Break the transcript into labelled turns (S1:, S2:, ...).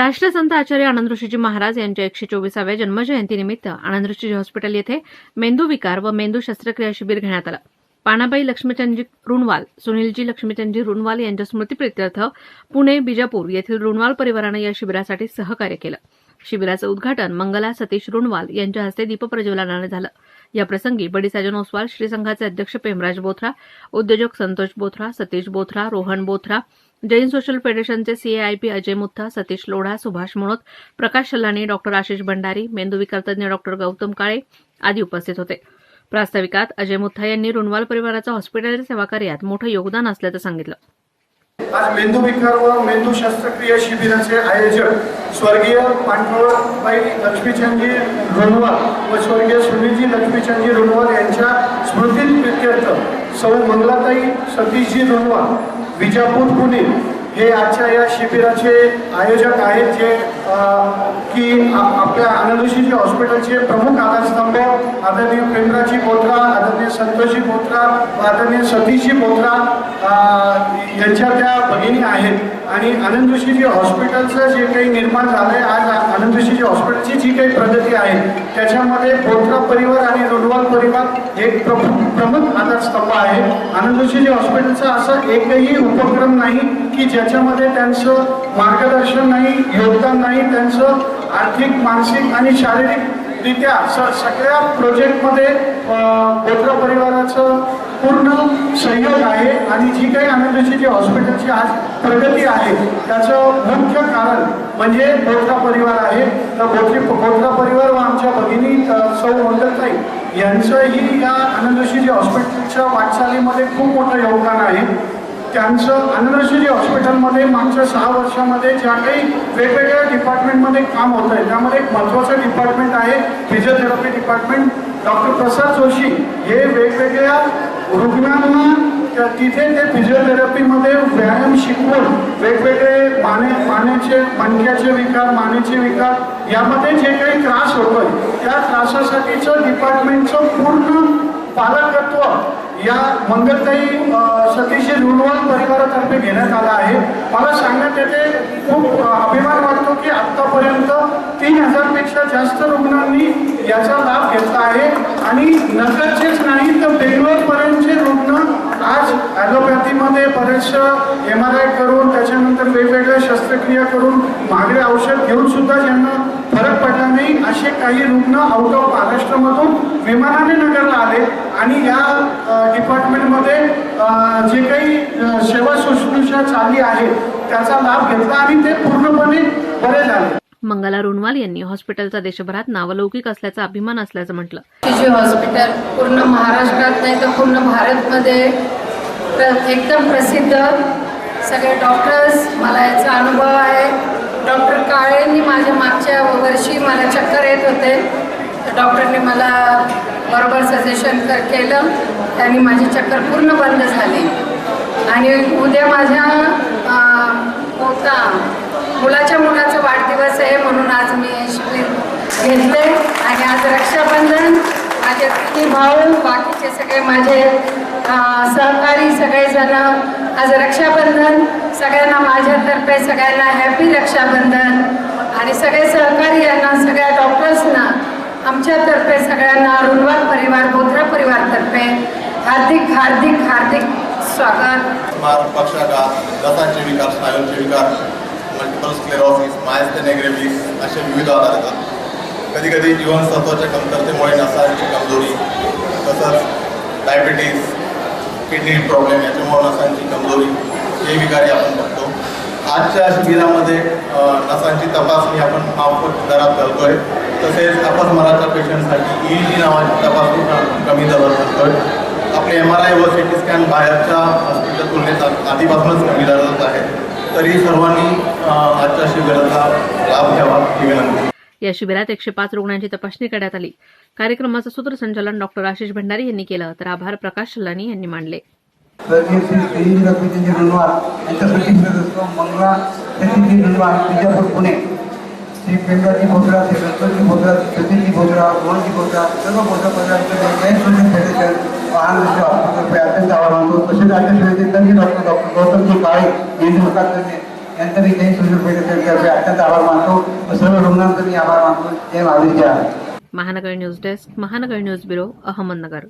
S1: राष्ट्रसंत आचार्य आनंद ऋषीजी महाराज यांच्या एकशे चोवीसाव्या जन्मजयंतीनिमित्त आनंद ऋषीजी हॉस्पिटल येथे मेंदू विकार व मेंदू शस्त्रक्रिया शिबिर घेण्यात आलं. पानाबाई लक्ष्मीचंदजी रुणवाल सुनीलजी लक्ष्मीचंदजी रुणवाल यांच्या स्मृतीप्रित्यर्थ पुणे बिजापूर येथील रुणवाल परिवारानं या शिबिरासाठी सहकार्य केलं. शिबिराचं उद्घाटन मंगला सतीश रुणवाल यांच्या हस्ते दीपप्रज्वलनाने झालं. या प्रसंगी बडीसाजन ओसवाल श्री संघाचे अध्यक्ष पेमराज बोथरा उद्योजक संतोष बोथरा सतीश बोथरा रोहन बोथरा जैन सोशल फेडरेशनचे सीएआयपी अजय मुथा सतीश लोढा सुभाष मुणोत प्रकाश शलानी डॉक्टर आशिष भंडारी मेंदूविकार तज्ञ डॉक्टर गौतम काळे आदी उपस्थित होते. प्रास्ताविकात अजय मुथा यांनी रुणवाल परिवाराचं हॉस्पिटल सेवा कार्यात मोठं योगदान असल्याचं सांगितलं.
S2: आज मेंदू विकार व मेंदू शस्त्रक्रिया शिबिराचे आयोजक स्वर्गीय पांडवबाई लक्ष्मीचंदजी रुणवाल व स्वर्गीय सुनीलजी लक्ष्मीचंदजी रुणवाल यांच्या स्मृतीप्रित्यर्थ सौ मंगलाताई सतीशजी रुणवाल विजापूर पुणे हे आजच्या या शिबिराचे आयोजक आहेत जे की आपल्या आपल्या आनंदशीजी हॉस्पिटलचे प्रमुख आधारस्तंभ आदरणीय प्रेमराजी बोत्रा आदरणीय संतोषी बोत्रा आदरणीय सतीशजी बोत्रा यांच्या त्या भगिनी आहेत. आणि आनंदशी जी हॉस्पिटलचं जे काही निर्माण झालं आहे आज आ- आनंद ऋषीजी हॉस्पिटलची जी काही प्रगती आहे त्याच्यामध्ये बोथरा परिवार आणि रुडवाल परिवार एक प्रमुख प्रमुख आधारस्तंभ आहे. आनंदशी जी हॉस्पिटलचा असा एकही उपक्रम नाही की ज्याच्यामध्ये त्यांचं मार्गदर्शन नाही योगदान नाही त्यांचं आर्थिक मानसिक आणि शारीरिकरित्या स सगळ्या प्रोजेक्टमध्ये बोथरा परिवाराचं पूर्ण सहयोग आहे. आणि जी काही आनंदाची जी हॉस्पिटलची आज प्रगती आहे त्याचं कारण. म्हणजे बोथरा परिवार आहे तर बोथरी बोथरा परिवार व आमच्या भगिनी सौ मंगलताई यांचंही या आनंदशीजी हॉस्पिटलच्या वाटचालीमध्ये खूप मोठं योगदान आहे. त्यांचं आनंदशीजी हॉस्पिटलमध्ये मागच्या सहा वर्षामध्ये ज्या काही वेगवेगळ्या डिपार्टमेंटमध्ये काम होत आहे त्यामध्ये एक महत्त्वाचं डिपार्टमेंट आहे physiotherapy department. Doctor Prasad Joshi हे वेगवेगळ्या रुग्णांना तिथे ते फिजिओथेरपीमध्ये व्यायाम शिकवून वेगवेगळे मानेचे मणक्याचे विकार मानेचे विकार यामध्ये जे काही त्रास होतोय त्या त्रासासाठीचं डिपार्टमेंटचं पूर्ण पालकत्व या मंगलताई सतीशी लुणवाल परिवारातर्फे घेण्यात आला आहे. मला सांगण्यात येते खूप अभिमान वाटतो की आत्तापर्यंत तीन हजारपेक्षा जास्त रुग्णांनी याचा लाभ घेतला आहे. आणि नगरचेच नाही तर बेंगलोरपर्यंतचे रुग्ण आज ॲलोपॅथीमध्ये बरेचसं एम आर आय करून त्याच्यानंतर वेगवेगळ्या शस्त्रक्रिया करून महागडे औषध घेऊन सुद्धा ज्यांना फरक पडला नाही असे काही रुग्ण आउट ऑफ महाराष्ट्रामधून विमानाने नगरला आले. आणि या डिपार्टमेंटमध्ये जे काही सेवा शुश्रूषा चालली आहे त्याचा लाभ घेतला आणि ते पूर्णपणे बरे झाले.
S1: मंगला रुणवाल यांनी हॉस्पिटलचा देशभरात नावलौकिक असल्याचा अभिमान असल्याचं म्हटलं.
S3: जी हॉस्पिटल पूर्ण महाराष्ट्रात नाही तर पूर्ण भारतमध्ये एकदम प्रसिद्ध सगळे डॉक्टर्स मला याचा अनुभव आहे. डॉक्टर काळेंनी माझ्या मागच्या वर्षी मला चक्कर येत होते. तर डॉक्टरने मला बरोबर सजेशन कर केलं. त्यांनी माझी चक्कर पूर्ण बंद झाली. आणि उद्या माझ्या होता मुलाच्या मुलाचा वाढदिवस आहे म्हणून आज मी हे घेतले. आणि आज रक्षाबंधन माझे तिन्ही भाऊ बाकीचे सगळे माझे सहकारी सगळेजण आज रक्षाबंधन सगळ्यांना माझ्यातर्फे सगळ्यांना हॅपी रक्षाबंधन. आणि सगळे सहकारी यांना सगळ्या डॉक्टर्सना आमच्यातर्फे सगळ्यांना रुणवाल परिवार बोथरा परिवारतर्फे हार्दिक हार्दिक हार्दिक स्वागत.
S4: स्मारक पक्षाघात दतांचे विकार स्नायूंचे विकार मल्टिपल स्क्लेरोसिस मायस्थेनिक असे विविध आजार येतात. कधी कधी जीवनसत्वाच्या कमतरतेमुळे नसाची कमजोरी तसंच डायबिटीज किडनी प्रॉब्लेम याच्यामुळे नसांची कमजोरी हे विकारी आपण बघतो. आजच्या शिबिरामध्ये नसांची तपासणी आपण माफक दरात करतोय. तसेच अपस्मराच्या पेशंटसाठी ई जी नावाची तपासणी कमी दरात करतोय. आपले एम आर आय व सी टी स्कॅन बाहेरच्या हॉस्पिटल तुलनेत आधीपासूनच कमी दरात आहे तरी सर्वांनी आजच्या शिबिराचा लाभ घ्यावा ही विनंती.
S1: या शिबिरात एकशे पाच रुग्णांची तपासणी करण्यात आली. कार्यक्रमाचं सूत्रसंचालन डॉक्टर आशिष भंडारी यांनी केलं. तर आभार प्रकाश शल्लानी यांनी मांडले.
S5: श्री श्रीजी लक्ष्मीचंद्र रणवार गणपती सर्व वाहन अत्यंत तसेच आजच्या सुविधेसाठी डॉक्टर डॉक्टर गौतमजी काळे यांचे मुखात यांचा मी जैन सुनील पेठेतर्फे अत्यंत आभार मानतो. सर्व रुग्णांचा मी आभार मानतो. जय Mahavir
S1: Mahanagar news desk Mahanagar news bureau Ahmednagar.